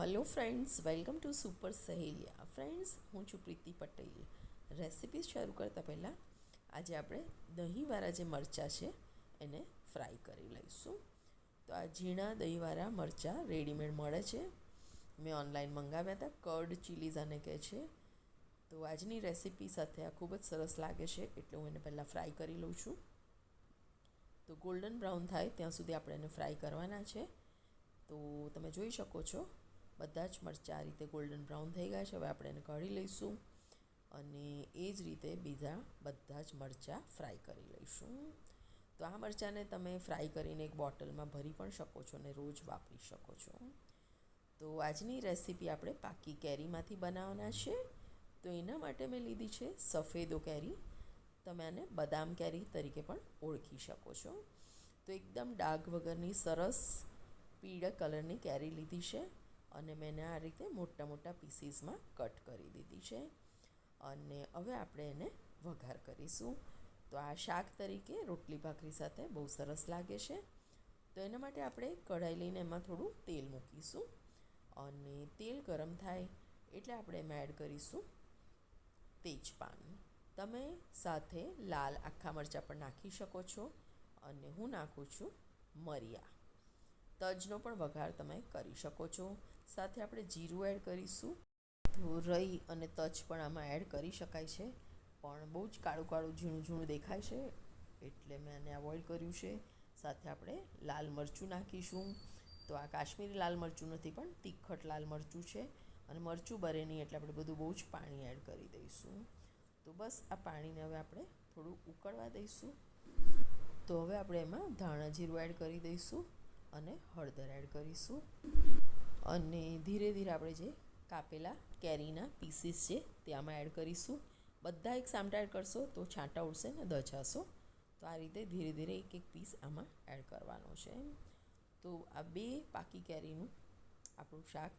Hello friends welcome to super Saheliya friends હું છું પ્રીતિ Patel. Recipe શરૂ કરતાં પહેલાં, આજે આપણે દહીંવાળા જે મરચાં છે, એને ફ્રાય કરી લઈશું. તો આ ઝીણા દહીંવાળા મરચાં રેડીમેડ મળે છે. મેં ઓનલાઈન મંગાવ્યા હતા કર્ડ ચીલીઝ આને કહે છે. તો આજની રેસિપી સાથે આ ખૂબ જ સરસ લાગે છે, એટલે હું એને પહેલાં ફ્રાય કરી લઉં છું. તો ગોલ્ડન બ્રાઉન થાય, ત્યાં સુધી આપણે એને ફ્રાય કરવાના છે. તો તમે જોઈ શકો છો બધા જ મરચાં આ રીતે ગોલ્ડન બ્રાઉન થઈ ગયા છે. હવે આપણે એને કાઢી લઈશું અને એ જ રીતે બીજા બધા જ મરચાં ફ્રાય કરી લઈશું. તો આ મરચાંને તમે ફ્રાય કરીને એક બોટલમાં ભરી પણ શકો છો અને રોજ વાપરી શકો છો. તો આજની રેસીપી આપણે પાકી કેરીમાંથી બનાવવાના છે. તો એના માટે મેં લીધી છે સફેદો કેરી. તમે આને બદામ કેરી તરીકે પણ ઓળખી શકો છો. તો એકદમ ડાઘ વગરની સરસ પીળા કલરની કેરી લીધી છે. અને મેં એને આ રીતે મોટા મોટા પીસીસમાં કટ કરી દીધી છે. અને હવે આપણે એને વઘાર કરીશું. તો આ શાક તરીકે રોટલી ભાખરી સાથે બહુ સરસ લાગે છે. તો એના માટે આપણે કઢાઈ લઈને એમાં થોડું તેલ મૂકીશું. અને તેલ ગરમ થાય એટલે આપણે એમાં એડ કરીશું તેજપાન. તમે સાથે લાલ આખા મરચાં પણ નાખી શકો છો અને હું નાખું છું મરિયા. તજનો પણ વઘાર તમે કરી શકો છો. સાથે આપણે જીરું એડ કરીશું. તો રઈ અને તજ પણ આમાં એડ કરી શકાય છે. પણ બહુ જ કાળું કાળું ઝીણું ઝીણું દેખાય છે. એટલે મેં આને અવોઇડ કર્યું છે. સાથે આપણે લાલ મરચું નાખીશું. તો આ કાશ્મીરી લાલ મરચું નથી, પણ તીખટ લાલ મરચું છે. અને મરચું બરે નહીં એટલે આપણે બધું બહુ જ પાણી એડ કરી દઈશું. તો બસ આ પાણીને હવે આપણે થોડું ઉકળવા દઈશું. તો હવે આપણે એમાં ધાણા જીરું એડ કરી દઈશું અને હળદર એડ કરીશું. અને ધીરે ધીરે આપણે જે કાપેલા કેરીના પીસીસ છે તે આમાં એડ કરીશું. બધા એક સામટા એડ કરશો તો છાંટા ઉડશે ને દજાશો તો આ રીતે ધીરે ધીરે એક એક પીસ આમાં એડ કરવાનો છે. તો આ બે પાકી કેરીનું આપણું શાક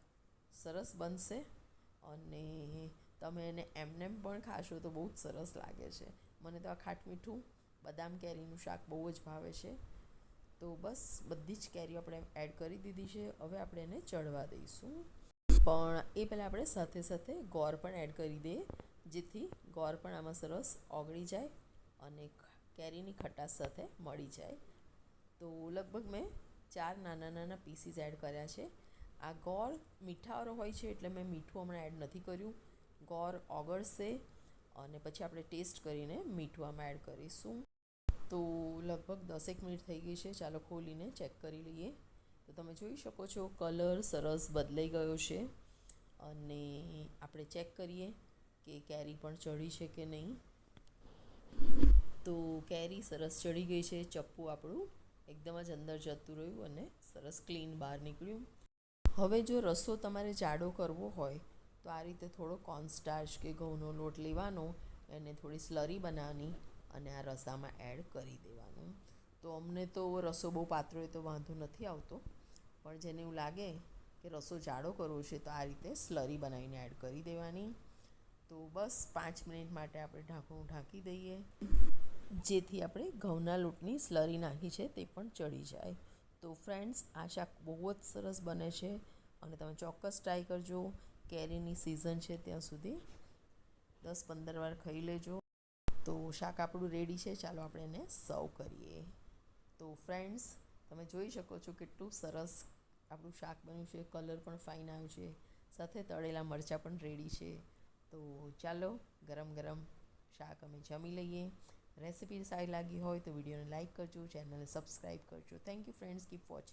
સરસ બનશે અને તમે એને એમનેમ પણ ખાશો તો બહુ જ સરસ લાગે છે. મને તો આ ખાટ મીઠું બદામ કેરીનું શાક બહુ જ ભાવે છે. તો બસ બધી જ કેરીઓ આપણે એડ કરી દીધી છે. હવે આપણે એને ચડવા દઈશું. પણ એ પહેલાં આપણે સાથે સાથે ગોળ પણ એડ કરી દઈએ, જેથી ગોળ પણ આમાં સરસ ઓગળી જાય અને કેરીની ખટાશ સાથે મળી જાય. તો લગભગ મેં ચાર નાના નાના પીસીસ એડ કર્યા છે. આ ગોળ મીઠાવાળો હોય છે એટલે મેં મીઠું હમણાં એડ નથી કર્યું. ગોળ ઓગળશે અને પછી આપણે ટેસ્ટ કરીને મીઠું આમાં એડ કરીશું. તો લગભગ દસેક મિનિટ થઈ ગઈ છે. ચાલો ખોલીને ચેક કરી લઈએ. તો તમે જોઈ શકો છો કલર સરસ બદલાઈ ગયો છે. અને આપણે ચેક કરીએ કે કેરી પણ ચડી છે કે નહીં. તો કેરી સરસ ચડી ગઈ છે. ચપ્પુ આપણું એકદમ જ અંદર જતું રહ્યું અને સરસ ક્લીન બહાર નીકળ્યું. હવે જો રસો તમારે જાડો કરવો હોય, તો આ રીતે થોડો કોર્નસ્ટાર્ચ કે ઘઉંનો લોટ લેવાનો, એને થોડી સ્લરી બનાવવાની. અને આ રસામાં એડ કરી દેવાનું. તો અમને તો રસો બહુ પાતળો હોય તો વાંધો નથી આવતો. પણ જેને એવું લાગે કે રસો જાડો કરવો છે તો આ રીતે સ્લરી બનાવીને એડ કરી દેવાની. તો બસ પાંચ મિનિટ માટે આપણે ઢાંકણું ઢાંકી દઈએ. જેથી આપણે ઘઉંના લોટની સ્લરી નાખી છે તે પણ ચડી જાય. તો ફ્રેન્ડ્સ આ શાક બહુ જ સરસ બને છે અને તમે ચોક્કસ ટ્રાય કરજો. કેરીની સિઝન છે ત્યાં સુધી. દસ પંદર વાર ખાઈ લેજો. તો શાક આપણું રેડી છે. ચાલો આપણે એને સર્વ કરીએ. તો ફ્રેન્ડ્સ તમે જોઈ શકો છો કેટલું સરસ આપણું શાક બન્યું છે. કલર પણ ફાઇન આવ્યો છે. સાથે તળેલા મરચાં પણ રેડી છે. તો ચાલો ગરમ ગરમ શાક અમે જમી લઈએ. રેસિપી સારી લાગી હોય તો વિડીયોને લાઇક કરજો ચેનલને સબસ્ક્રાઈબ કરજો. Thank you friends keep watching